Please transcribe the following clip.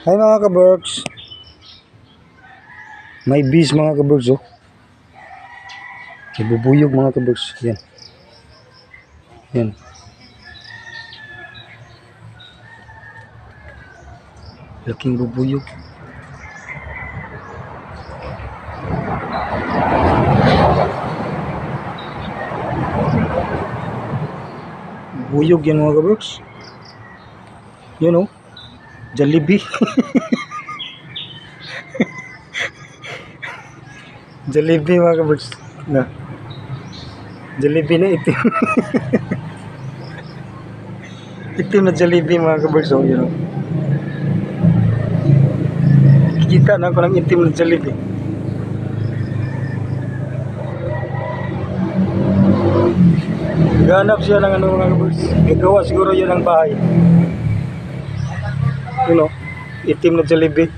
Hi mga kaberks. May bees mga kaberks oh. Nabubuyog mga kaberks. Yan. Yan. Laking bubuyog. Buyog yan mga kaberks. Yun oh. Jollibee. Jollibee mga kaberks. Na. Jollibee na itim. itim na Jollibee mga kaberks. Oh, yun oh. Kita na ako ng itim na Jollibee. Ganap siya ng ano mga kaberks. Gagawa siguro yun ng bahay. Yun oh. Itim na Jollibee.